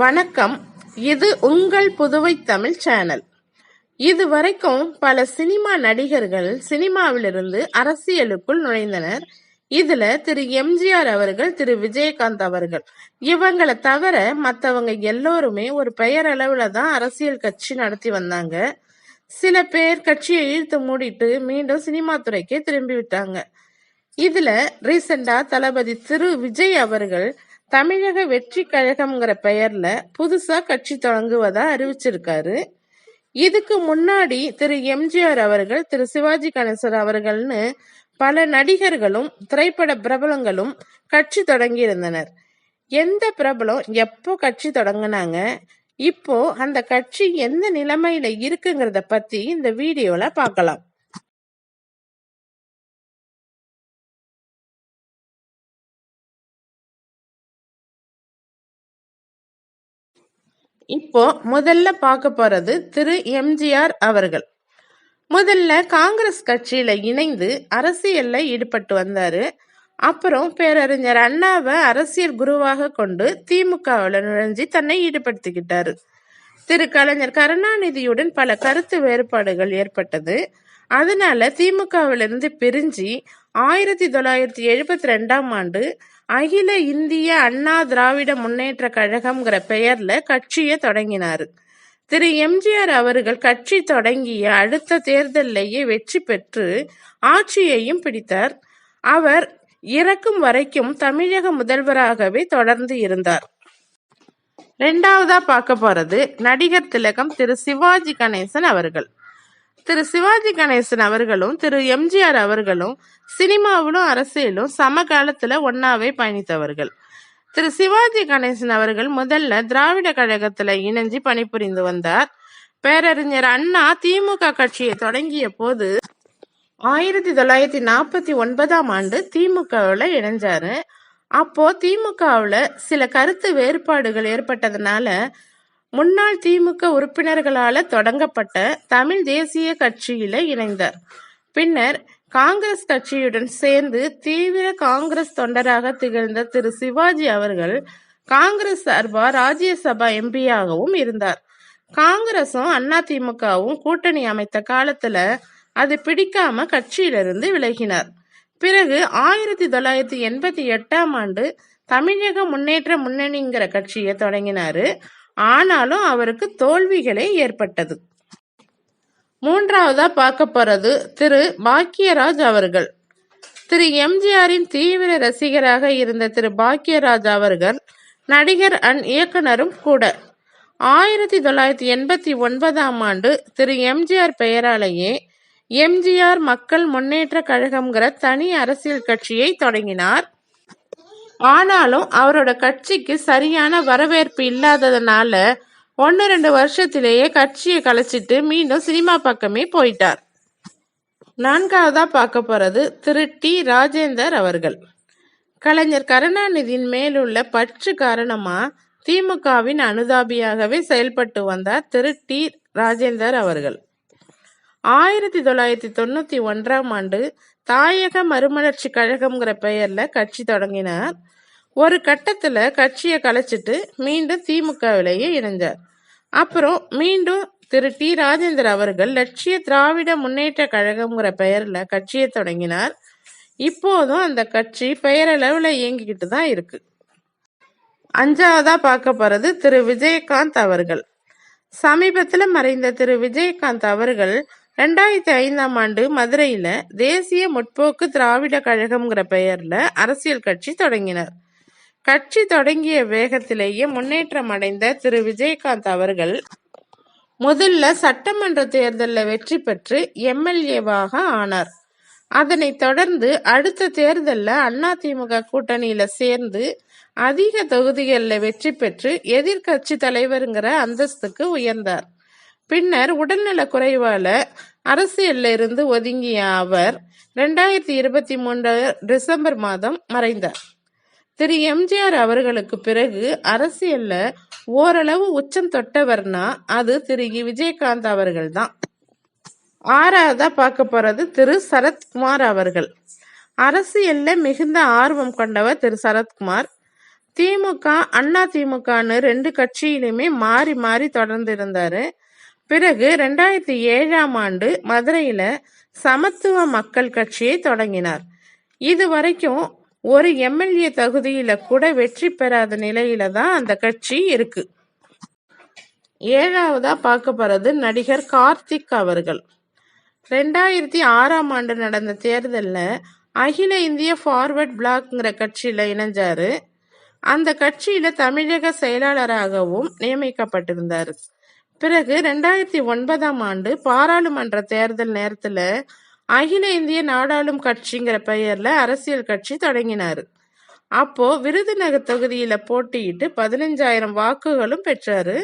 வணக்கம். இது உங்கள் புதுவை தமிழ் சேனல் இது வரைக்கும் பல சினிமா நடிகர்கள் சினிமாவிலிருந்து அரசியலுக்குள் நுழைந்தனர். இதுல திரு எம்ஜிஆர் அவர்கள் திரு விஜயகாந்த் அவர்கள். இவங்களை தவிர மற்றவங்க எல்லோருமே ஒரு பெயரளவுல தான் அரசியல் கட்சி நடத்தி வந்தாங்க. சில பேர் கட்சியை இழுத்து மூடிட்டு மீண்டும் சினிமா துறைக்கே திரும்பி விட்டாங்க. இதுல ரீசெண்டா தளபதி திரு விஜய் அவர்கள் தமிழக வெற்றி கழகம்ங்கிற பெயர்ல புதுசா கட்சி தொடங்குவதா அறிவிச்சிருக்காரு. இதுக்கு முன்னாடி திரு. எம்ஜிஆர் அவர்கள் திரு. சிவாஜி கணேசர் அவர்கள்னு பல நடிகர்களும் திரைப்பட பிரபலங்களும் கட்சி தொடங்கியிருந்தனர். எந்த பிரபலம் எப்போ கட்சி தொடங்கினாங்க இப்போ அந்த கட்சி எந்த நிலைமையில இருக்குங்கிறத பத்தி இந்த வீடியோல பார்க்கலாம். இப்போ முதல்ல பார்க்க போறது திரு. எம்ஜிஆர் அவர்கள். முதல்ல காங்கிரஸ் கட்சியில இணைந்து அரசியல்ல ஈடுபட்டு வந்தாரு. அப்புறம் பேரறிஞர் அண்ணாவை அரசியல் குருவாக கொண்டு திமுகவில் நுழைஞ்சு தன்னை ஈடுபடுத்திக்கிட்டாரு. திரு. கலைஞர் கருணாநிதியுடன் பல கருத்து வேறுபாடுகள் ஏற்பட்டது. அதனால திமுகவிலிருந்து பிரிஞ்சு ஆயிரத்தி தொள்ளாயிரத்தி எழுபத்தி ரெண்டாம் ஆண்டு அகில இந்திய அண்ணா திராவிட முன்னேற்ற கழகம்ங்கிற பெயர்ல கட்சியை தொடங்கினார். திரு. எம்ஜிஆர் அவர்கள் கட்சி தொடங்கிய அடுத்த தேர்தலிலேயே வெற்றி பெற்று ஆட்சியையும் பிடித்தார். அவர் இறக்கும் வரைக்கும் தமிழக முதல்வராகவே தொடர்ந்து இருந்தார். ரெண்டாவதா பார்க்க போறது நடிகர் திலகம் திரு. சிவாஜி கணேசன் அவர்கள். திரு சிவாஜி கணேசன் அவர்களும் திரு எம்ஜிஆர் அவர்களும் சினிமாவிலும் அரசியலும் சமகாலத்துல ஒன்னாவே பயணித்தவர்கள். திரு சிவாஜி கணேசன் அவர்கள் முதல்ல திராவிட கழகத்துல இணைஞ்சு பணிபுரிந்து வந்தார். பேரறிஞர் அண்ணா திமுக கட்சியை தொடங்கிய போது ஆயிரத்தி தொள்ளாயிரத்தி நாற்பத்தி ஒன்பதாம் ஆண்டு திமுகவில் இணைஞ்சாரு. அப்போ திமுகவில் சில கருத்து வேறுபாடுகள் ஏற்பட்டதுனால முன்னாள் திமுக உறுப்பினர்களால தொடங்கப்பட்ட தமிழ் தேசிய கட்சியில இணைந்தார். பின்னர் காங்கிரஸ் கட்சியுடன் சேர்ந்து தீவிர காங்கிரஸ் தொண்டராக திகழ்ந்த திரு சிவாஜி அவர்கள் காங்கிரஸ் சார்பா ராஜ்யசபா எம்பியாகவும் இருந்தார். காங்கிரசும் திமுகவும் கூட்டணி அமைத்த காலத்துல அது பிடிக்காம கட்சியிலிருந்து விலகினார். பிறகு ஆயிரத்தி தொள்ளாயிரத்தி எண்பத்தி எட்டாம் ஆண்டு தமிழக முன்னேற்ற முன்னணிங்கிற கட்சியை தொடங்கினாரு. ஆனாலும் அவருக்கு தோல்விகளே ஏற்பட்டது. மூன்றாவதா பார்க்க போறது திரு பாக்கியராஜ் அவர்கள். திரு எம்ஜிஆரின் தீவிர ரசிகராக இருந்த திரு பாக்கியராஜ் அவர்கள் நடிகர் அண்ட் இயக்குனரும் கூட. ஆயிரத்தி தொள்ளாயிரத்தி எண்பத்தி ஒன்பதாம் ஆண்டு திரு எம்ஜிஆர் பெயராலேயே எம்ஜிஆர் மக்கள் முன்னேற்ற கழகம்ங்கிற தனி அரசியல் கட்சியை தொடங்கினார். ஆனாலும் அவரோட கட்சிக்கு சரியான வரவேற்பு இல்லாததுனால ஒன்று ரெண்டு வருஷத்திலேயே கட்சியை கலைச்சிட்டு மீண்டும் சினிமா பக்கமே போயிட்டார். நான்காவதா பார்க்க போறது திரு. டி. ராஜேந்தர் அவர்கள். கலைஞர் கருணாநிதியின் மேலுள்ள பற்று காரணமா திமுகவின் அனுதாபியாகவே செயல்பட்டு வந்தார் திரு. டி. ராஜேந்தர் அவர்கள். ஆயிரத்தி தொள்ளாயிரத்தி தொண்ணூத்தி ஒன்றாம் ஆண்டு தாயக மறுமலர்ச்சி கழகம்ங்கிற பெயர்ல கட்சி தொடங்கினார். ஒரு கட்டத்துல கட்சியை கலைச்சிட்டு மீண்டும் திமுகவிலேயே இணைஞ்சார். அப்புறம் மீண்டும் திரு. டி. ராஜேந்தர் அவர்கள் லட்சிய திராவிட முன்னேற்ற கழகம்ங்கிற பெயர்ல கட்சியை தொடங்கினார். இப்போதும் அந்த கட்சி பெயரளவுல இயங்கிக்கிட்டு தான் இருக்கு. அஞ்சாவதா பார்க்க போறது திரு. விஜயகாந்த் அவர்கள். சமீபத்துல மறைந்த திரு. விஜயகாந்த் அவர்கள் ரெண்டாயிரத்தி ஐந்தாம் ஆண்டு மதுரையில தேசிய முற்போக்கு திராவிட கழகம்ங்கிற பெயர்ல அரசியல் கட்சி தொடங்கினார். கட்சி தொடங்கிய வேகத்திலேயே முன்னேற்றம் அடைந்த திரு. விஜயகாந்த் அவர்கள் முதல்ல சட்டமன்ற தேர்தலில் வெற்றி பெற்று எம்எல்ஏவாக ஆனார். அதனைத் தொடர்ந்து அடுத்த தேர்தலில் அதிமுக கூட்டணியில சேர்ந்து அதிக தொகுதிகளில் வெற்றி பெற்று எதிர்கட்சி தலைவருங்கிற அந்தஸ்துக்கு உயர்ந்தார். பின்னர் உடல்நல குறைவால அரசியல்ல இருந்து ஒதுங்கிய அவர் ரெண்டாயிரத்தி இருபத்தி மூன்று டிசம்பர் மாதம் மறைந்தார். திரு எம்ஜிஆர் அவர்களுக்கு பிறகு அரசியல்ல ஓரளவு உச்சம் தொட்டவர்னா அது திரு விஜயகாந்த் அவர்கள் தான் ஆறாவதா பார்க்க போறது திரு. சரத்குமார் அவர்கள். அரசியல்ல மிகுந்த ஆர்வம் கொண்டவர் திரு. சரத்குமார். திமுக அண்ணா திமுகன்னு ரெண்டு கட்சியிலுமே மாறி மாறி தொடர்ந்து இருந்தாரு பிறகு ரெண்டாயிரத்தி ஏழாம் ஆண்டு மதுரையில சமத்துவ மக்கள் கட்சியை தொடங்கினார். இது வரைக்கும் ஒரு எம்எல்ஏ தகுதியில கூட வெற்றி பெறாத நிலையில தான் அந்த கட்சி இருக்கு. ஏழாவதா பார்க்க போறது நடிகர் கார்த்திக் அவர்கள். ரெண்டாயிரத்தி ஆறாம் ஆண்டு நடந்த தேர்தலில் அகில இந்திய ஃபார்வர்ட் பிளாக்ங்கிற கட்சியில் இணைஞ்சாரு. அந்த கட்சியில தமிழக செயலாளராகவும் நியமிக்கப்பட்டிருந்தார். பிறகு ரெண்டாயிரத்தி ஒன்பதாம் ஆண்டு பாராளுமன்ற தேர்தல் நேரத்தில் அகில இந்திய நாடாளும் கட்சிங்கிற பெயர்ல அரசியல் கட்சி தொடங்கினாரு. அப்போ விருதுநகர் தொகுதியில போட்டியிட்டு பதினஞ்சாயிரம் வாக்குகளும் பெற்றாரு.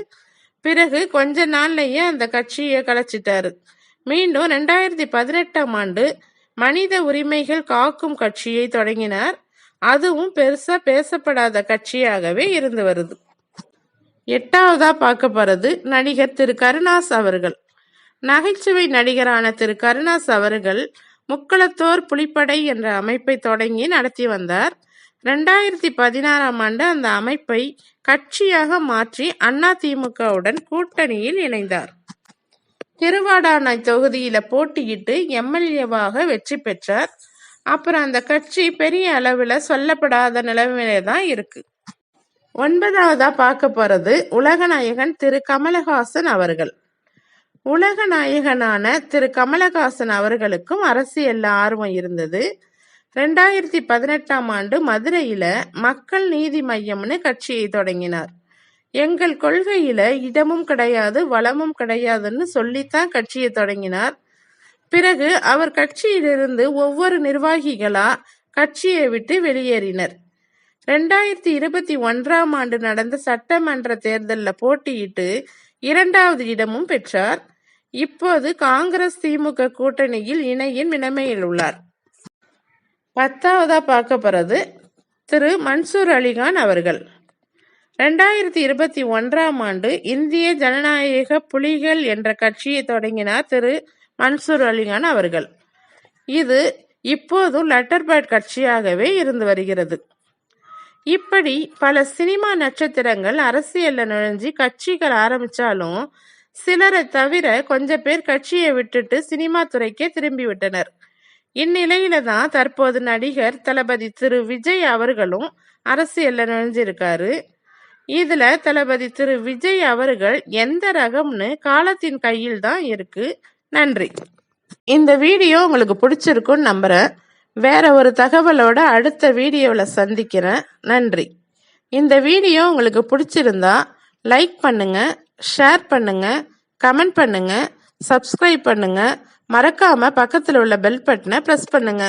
பிறகு கொஞ்ச நாள்லயே அந்த கட்சியை கலைச்சிட்டாரு. மீண்டும் ரெண்டாயிரத்தி பதினெட்டாம் ஆண்டு மனித உரிமைகள் காக்கும் கட்சியை தொடங்கினார். அதுவும் பெருசா பேசப்படாத கட்சியாகவே இருந்து வருது. எட்டாவதா பார்க்க போறது நடிகர் திரு கருணாஸ் அவர்கள். நகைச்சுவை நடிகரான திரு. கருணாஸ் அவர்கள் முக்களத்தோர் புலிப்படை என்ற அமைப்பை தொடங்கி நடத்தி வந்தார். ரெண்டாயிரத்தி பதினாறாம் ஆண்டு அந்த அமைப்பை கட்சியாக மாற்றி அண்ணா திமுகவுடன் கூட்டணியில் இணைந்தார். திருவாடானை தொகுதியில போட்டியிட்டு எம்எல்ஏவாக வெற்றி பெற்றார். அப்புறம் அந்த கட்சி பெரிய அளவில் சொல்லப்படாத நிலைமையில தான் இருக்கு. ஒன்பதாவதா பார்க்க போறது உலகநாயகன் திரு. கமலஹாசன் அவர்கள். உலக நாயகனான திரு. கமலஹாசன் அவர்களுக்கும் அரசியல்ல ஆர்வம் இருந்தது. ரெண்டாயிரத்தி பதினெட்டாம் ஆண்டு மதுரையில மக்கள் நீதி மையம்னு கட்சியை தொடங்கினார். எங்கள் கொள்கையில இடமும் கிடையாது வளமும் கிடையாதுன்னு சொல்லித்தான் கட்சியை தொடங்கினார். பிறகு அவர் கட்சியிலிருந்து ஒவ்வொரு நிர்வாகிகளா கட்சியை விட்டு வெளியேறினர். ரெண்டாயிரத்தி இருபத்தி ஒன்றாம் ஆண்டு நடந்த சட்டமன்ற தேர்தலில் போட்டியிட்டு இரண்டாவது இடமும் பெற்றார். இப்போது காங்கிரஸ் திமுக கூட்டணியில் இணையின் நிலைமையில் உள்ளார். பத்தாவதா பார்க்க போறது திரு. மன்சூர் அலிகான் அவர்கள். ரெண்டாயிரத்தி இருபத்தி ஒன்றாம் ஆண்டு இந்திய ஜனநாயக புலிகள் என்ற கட்சியை தொடங்கினார் திரு. மன்சூர் அலிகான் அவர்கள். இது இப்போதும் லெட்டர்பேட் கட்சியாகவே இருந்து வருகிறது. இப்படி பல சினிமா நட்சத்திரங்கள் அரசியல்ல நுழைஞ்சு கட்சிகள் ஆரம்பிச்சாலும் சிலரை தவிர கொஞ்ச பேர் கட்சியை விட்டுட்டு சினிமா துறைக்கே திரும்பி விட்டனர். இந்நிலையில தான் தற்போது நடிகர் தளபதி திரு விஜய் அவர்களும் அரசியல்ல நுழைஞ்சிருக்காரு. இதுல தளபதி திரு விஜய் அவர்கள் எந்த ரகம்னு காலத்தின் கையில் தான் இருக்கு. நன்றி. இந்த வீடியோ உங்களுக்கு பிடிச்சிருக்குன்னு நம்புறேன். வேற ஒரு தகவலோட அடுத்த வீடியோவில் சந்திக்கிறேன். நன்றி. இந்த வீடியோ உங்களுக்கு பிடிச்சிருந்தா லைக் பண்ணுங்க ஷேர் பண்ணுங்க கமெண்ட் பண்ணுங்க சப்ஸ்கிரைப் பண்ணுங்க. மறக்காம பக்கத்தில் உள்ள பெல் பட்டனை ப்ரெஸ் பண்ணுங்க.